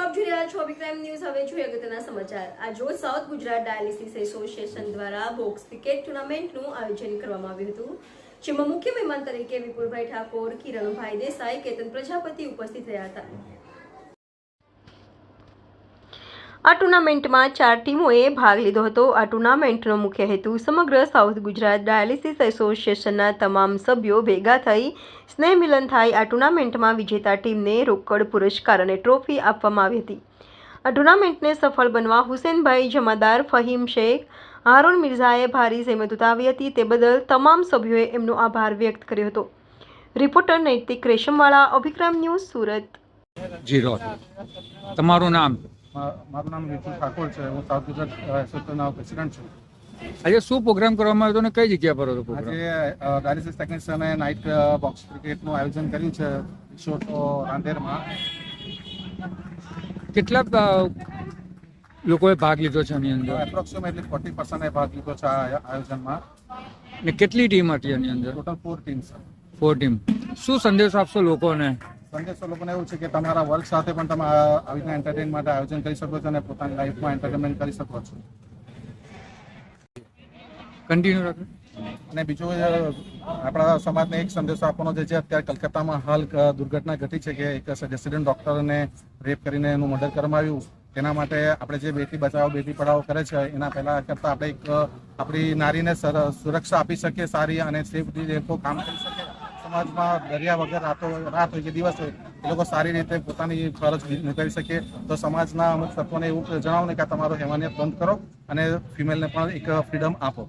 આપ જોઈ રહ્યા છો સમાચાર. આજ સાઉથ ગુજરાત ડાયાલિસિસ એસોસિએશન દ્વારા બોક્સ ક્રિકેટ ટુર્નામેન્ટનું આયોજન કરવામાં આવ્યું હતું, જેમાં મુખ્ય મહેમાન તરીકે વિપુલભાઈ ઠાકોર, કિરણભાઈ દેસાઈ, કેતન પ્રજાપતિ ઉપસ્થિત રહ્યા હતા. આ ટુર્નામેન્ટમાં ચાર ટીમોએ ભાગ લીધો હતો. આ ટુર્નામેન્ટનો મુખ્ય હેતુ સમગ્ર સાઉથ ગુજરાત ડાયાલિસિસ એસોસિએશનના તમામ સભ્યો ભેગા થઈ સ્નેહ મિલન થાય. આ ટુર્નામેન્ટમાં વિજેતા ટીમને રોકડ પુરસ્કાર અને ટ્રોફી આપવામાં આવી હતી. આ ટુર્નામેન્ટને સફળ બનવા હુસેનભાઈ, જમાદાર, ફહીમ શેખ, હારૂન મિર્ઝાએ ભારી જહેમત ઉતાવી હતી. તે બદલ તમામ સભ્યોએ એમનો આભાર વ્યક્ત કર્યો હતો. રિપોર્ટર નૈતિક રેશમવાળા, અભિક્રમ ન્યૂઝ સુરત. તમારું નામ? મારું નામ વિપુલ ઠાકોર છે. હું સાઉથ ગુજરાત એસોસિએશનનો પ્રેસિડેન્ટ છું. આજે શું પ્રોગ્રામ કરવામાં આવ્યો અને કઈ જગ્યા પર હતો પ્રોગ્રામ? આજે ડાયાલિસિસ ટેકનિશિયને નાઇટ બોક્સ ક્રિકેટનું આયોજન કર્યું છે શોટો રાંદેરમાં. કેટલા લોકોએ ભાગ લીધો છે આની અંદર? એપ્રોક્સિમેટલી ફોર્ટી પર્સન્ટે ભાગ લીધો છે આ આયોજનમાં. ને કેટલી ટીમ હતી એની અંદર? Total four team four team શું સંદેશો આપશો લોકોને? સંદેશો લોકોને એવું છે કે તમારા વર્ક સાથે પણ તમે આવી રીતના એન્ટરટેન માટે આયોજન કરી શકો છો અને પોતાની લાઈફમાં એન્ટરટેનમેન્ટ કરી શકો છો. કન્ટિન્યુ રાખો. અને બીજું આપણા સમાજને એક સંદેશો આપવાનો જે છે અત્યારે કલકત્તામાં હાલ દુર્ઘટના ઘટી છે કે એક રેસિડેન્ટ ડોક્ટરને રેપ કરીને એનું મર્ડર કરવામાં આવ્યું. તેના માટે આપણે જે બેટી બચાવો બેટી પઢાઓ કરે છે એના પહેલા કરતાં આપણે એક આપણી નારીને સર- સુરક્ષા આપી શકીએ સારી અને સેફ રીતે કામ કરી શકે સમાજમાં દરિયા વગર રાતો રાત હોય કે દિવસ હોય, એ લોકો સારી રીતે પોતાની ફરજ નિભાવી શકે. તો સમાજના અમુક તત્વોને એવું જણાવો ને કે તમારો હેવાનિયત બંધ કરો અને ફિમેલને પણ એક ફ્રીડમ આપો.